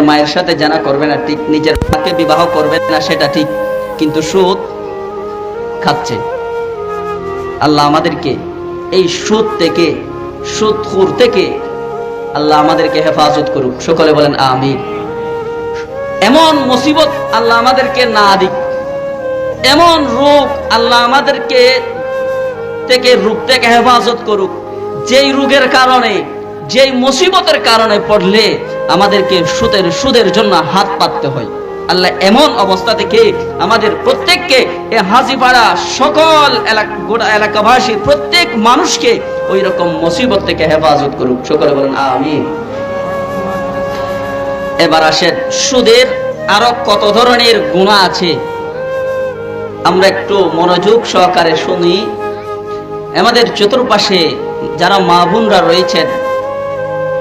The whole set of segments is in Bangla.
মায়ের সাথে জানা করবে না, ঠিক নিজের মাকে বিবাহ করবে না, সেটা ঠিক, কিন্তু সুদ খাচ্ছে। আল্লাহ আমাদেরকে এই সুদ থেকে সুদখুর থেকে আল্লাহ আমাদেরকে হেফাজত করুক। সকলে বলেন আমির এমন মুসিবত আল্লাহ আমাদেরকে না দিক, এমন রোগ আল্লাহ আমাদেরকে থেকে, রোগ থেকে হেফাজত করুক। যেই রোগের কারণে, যেই মুসিবতের কারণে পড়লে আমাদেরকে সুদের সুদের জন্য হাত পাততে হয়। আল্লাহ এমন অবস্থা থেকে আমাদের প্রত্যেককে এ হাজিপাড়া সকল এলাকা, গোটা এলাকাবাসী, প্রত্যেক মানুষকে ওই রকম মুসিবত থেকে হেফাজত করুক। সকলে বলেন, আমিন। এবার আসেন, সুদের আরও কত ধরনের গুণা আছে? আমরা একটু মনোযোগ সহকারে শুনি। আমাদের চতুর্পাশে যারা মা বোনরা রয়েছেন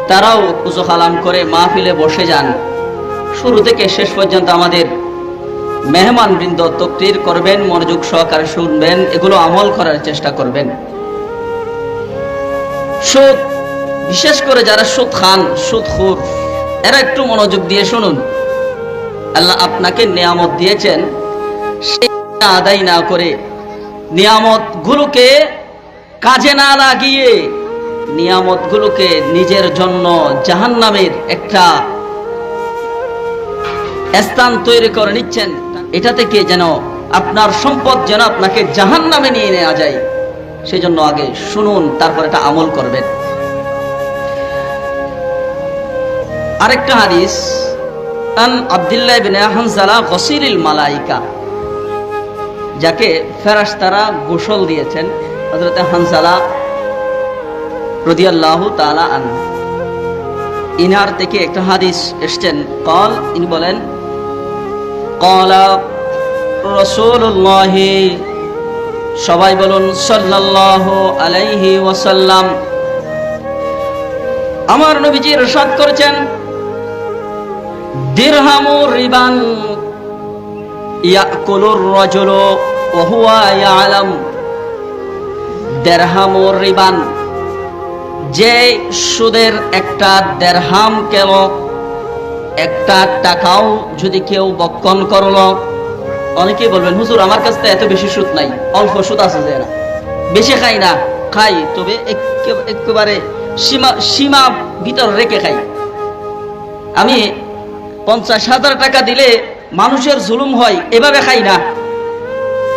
তারাও কুজো কালাম করে মাহফিলে বসে যান। শুরু থেকে শেষ পর্যন্ত আমাদের মেহমান বৃন্দ তকতির করবেন, মনোযোগ সহকারে শুনবেন, এগুলো আমল করার চেষ্টা করবেন। সুদ, বিশেষ করে যারা সুদ খান, সুদ খুর, এরা একটু মনোযোগ দিয়ে শুনুন। আল্লাহ আপনাকে নিয়ামত দিয়েছেন সে আদায় না করে নিয়ামত গুলোকে কাজে না লাগিয়ে নিয়ামত গুলোকে নিজের জন্য জাহান্নামের একটা স্থান তৈরি করে নিচ্ছেন। এটা থেকে যেন আপনার সম্পদ যেন আপনাকে জাহান্নামে নিয়ে নেওয়া যায়। সেজন্য আগে শুনুন, তারপর এটা আমল করবেন। আরেকটা হাদিস, আন আব্দুল্লাহ ইবনে হানজালা গসিরিল মালাইকা, যাকে ফেরেশতারা গোসল দিয়েছেন। হযরত হানজালা রদিয়াল্লাহ তালা আন ইনার থেকে একটা হাদিস এসছেন, কল, ইনি বলেন, কলা রসুল্লাহ সবাই বলুন সাল্লাহ আলাইহি ওয়াসাল্লাম, আমার নবীজি রসাদ করেছেন, দিরহামু রিবান ইয়াকুলুর রাজুলু ওয়া হুয়া আলম দিরহামু রিবান। যে সুদের একটা দেড়হাম কেন একটা টাকাও যদি কেউ বক্ষণ করল, অনেকেই বলবেন, হুজুর, আমার কাছে এত বেশি সুদ নাই, অল্প সুদ আছে যে না। বেশি খাই না, খাই, তবে একে- একেবারে সীমা সীমা ভিতর রেখে খাই। আমি পঞ্চাশ হাজার টাকা দিলে মানুষের জুলুম হয়, এভাবে খাই না।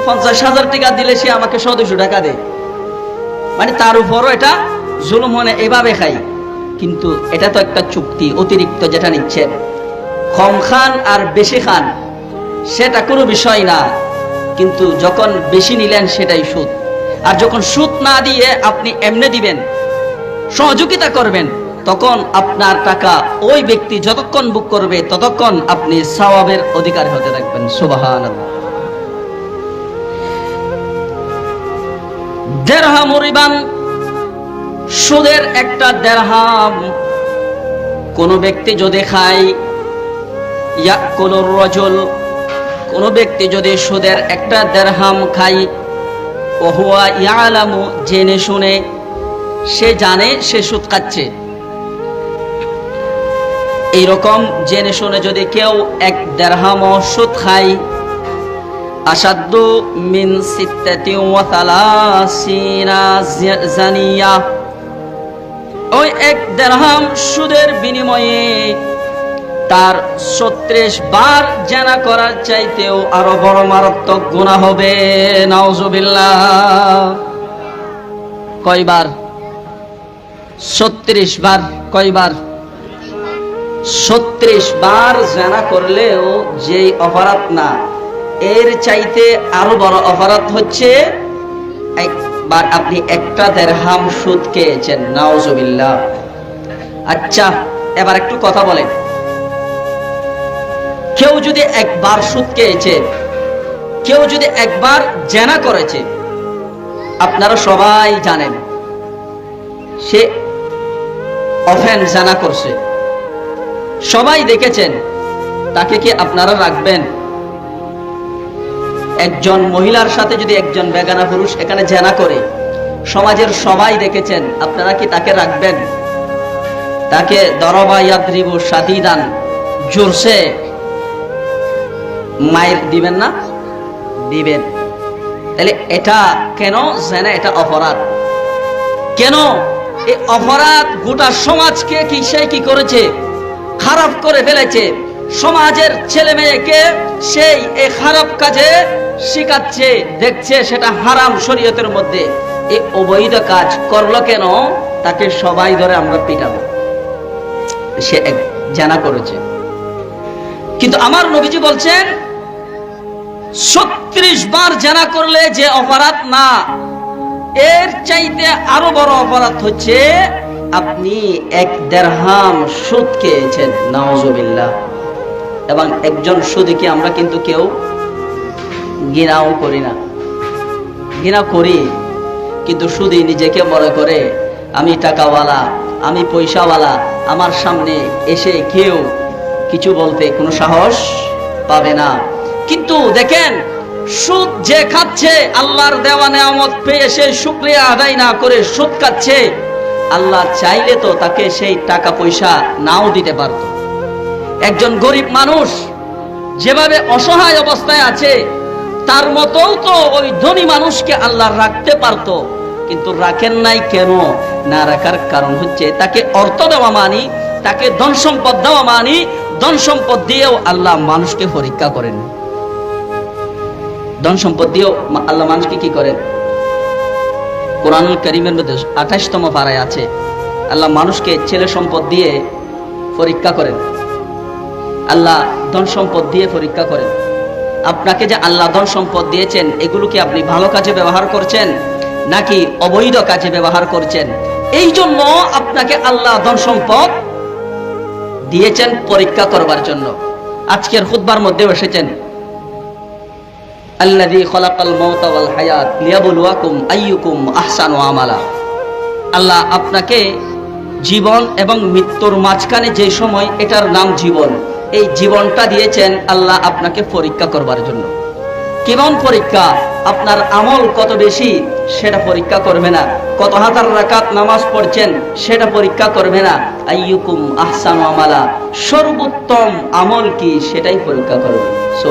পঞ্চাশ হাজার টাকা দিলে সে আমাকে সদস্য টাকা দেয়। মানে তার উপরও এটা জুলুম মানে এভাবে খাই। কিন্তু এটা তো একটা চুক্তি, অতিরিক্ত যেটা নিচ্ছেন কম খান আর বেশি খান, সেটা কোনো বিষয় না। কিন্তু যখন বেশি নিলেন, সেটাই সুদ। আর যখন সুদ না দিয়ে আপনি এমনি দিবেন, সহযোগিতা করবেন, তখন আপনার টাকা ওই ব্যক্তি যতক্ষণ বুক করবে, ততক্ষণ আপনি সওয়াবের অধিকার হতে থাকবেন। সুবাহান দেড়হাম রিবান সুদের একটা দেড়হাম। কোন ব্যক্তি যদি খায় ইয়া কোন রজল, কোন ব্যক্তি যদি সুদের একটা দেড়হাম খায়, ওহুয়া ইয়ালামু, জেনে শুনে সে জানে সে সুদ খাচ্ছে। এইরকম জেনে শুনে যদি কেউ এক দেড়হাম সুদ খায় আসাদ্দু মিন সিত্তাতি জানিয়া ওই এক দেড়হাম সুদের বিনিময়ে তার ছত্রিশ বার জানা করার চাইতেও আরও বড় মারাত্মক গুণা হবে। নাউজুবিল্লাহ। কয়বার? ছত্রিশ বার কয়বার? ছত্রিশ বার জানা করলেও যেই অপরাধ না, এর চাইতে আরও বড় অপরাধ হচ্ছে একবার আপনি একটা দেড়হাম সুদ খেয়েছেন, নাওজবিল্লাহ। আচ্ছা এবার একটু কথা বলেন। কেউ যদি একবার সুদ খেয়েছে, কেউ যদি একবার জেনা করেছে, আপনারা সবাই জানেন, সে অফেন জানা করছে। সবাই দেখেছেন, তাকে কি আপনারা রাখবেন? একজন মহিলার সাথে যদি একজন বেগানা পুরুষ এখানে জেনা করে, সমাজের সবাই দেখেছেন, আপনারা কি তাকে রাখবেন? তাকে দরবা ইয়াদ্রিবু সাদিদান জোরসে মায়ের দিবেন না? দিবেন। তাহলে এটা কেন জেনা? এটা অপরাধ। কেন? এই অপরাধ গোটা সমাজকে কি সে কি করেছে? খারাপ করে ফেলেছে। সমাজের ছেলে মেয়েকে সেই এই খারাপ কাজে শিখাচ্ছে, দেখছে সেটা হারাম শরীয়তের মধ্যে। এই অবৈধ কাজ করল কেন? তাকে সবাই ধরে আমরা পিটাবো। সে এক জানা করেছে। কিন্তু আমার নবীজি বলছেন, ছত্রিশ বার জানা করলে যে অপরাধ না, এর চাইতে আরও বড় অপরাধ হচ্ছে, আপনি এক দেড়হাম সুদ খেয়েছেন। নাওজবিল্লাহ এবং একজন সুদকে আমরা কিন্তু কেউ ঘৃণাও করি না। ঘৃণা করি, কিন্তু সুদি নিজেকে মনে করে, আমি টাকাওয়ালা, আমি পয়সাওয়ালা, আমার সামনে এসে কেউ কিছু বলতে কোনো সাহস পাবে না। কিন্তু দেখেন, সুদ যে খাচ্ছে, আল্লাহর দেওয়া নেয়ামত পেয়ে সে শুক্রিয়া আদায় না করে সুদ খাচ্ছে, আল্লাহ চাইলে তো তাকে সেই টাকা পয়সা নাও দিতে পারত। একজন গরিব মানুষ যেভাবে অসহায় অবস্থায় আছে, তার মতো তো ওই ধনী মানুষকে আল্লাহ রাখতে পারত, কিন্তু রাখেন নাই কেন? না রাখার কারণ হচ্ছে তাকে অর্থ দেওয়া মানি, তাকে ধন সম্পদ দেওয়া মানি, ধন সম্পদ দিয়েও আল্লাহ মানুষকে পরীক্ষা করেন। ধন সম্পদ দিয়েও আল্লাহ মানুষকে কি করেন? কোরআনুল করিমের মধ্যে আঠাশতম পাড়ায় আছে, আল্লাহ মানুষকে ছেলে সম্পদ দিয়ে পরীক্ষা করেন। আল্লাহ ধন সম্পদ দিয়ে পরীক্ষা করেন। আপনাকে যে আল্লাহ ধন সম্পদ দিয়েছেন এগুলোকে আপনি ভালো কাজে ব্যবহার করছেন? নাকি অবৈধ কাজে ব্যবহার করছেন? এই জন্য আপনাকে আল্লাহ ধন সম্পদ দিয়েছেন পরীক্ষা করবার জন্য। আজকের খুতবার মধ্যেও এসেছেন। আল্লাহ আপনাকে জীবন এবং মৃত্যুর মাঝখানে যে সময় এটার নাম জীবন এই জীবনটা দিয়েছেন আল্লাহ আপনাকে পরীক্ষা করবার জন্য। কেমন পরীক্ষা? আপনার আমল কত বেশি, সেটা পরীক্ষা করবে না। কত হাতার রাকাত নামাজ পড়ছেন, সেটা পরীক্ষা করবে না। আইয়ুকুম আহসান আমালা। সর্বোত্তম আমল কি, সেটাই পরীক্ষা করবে।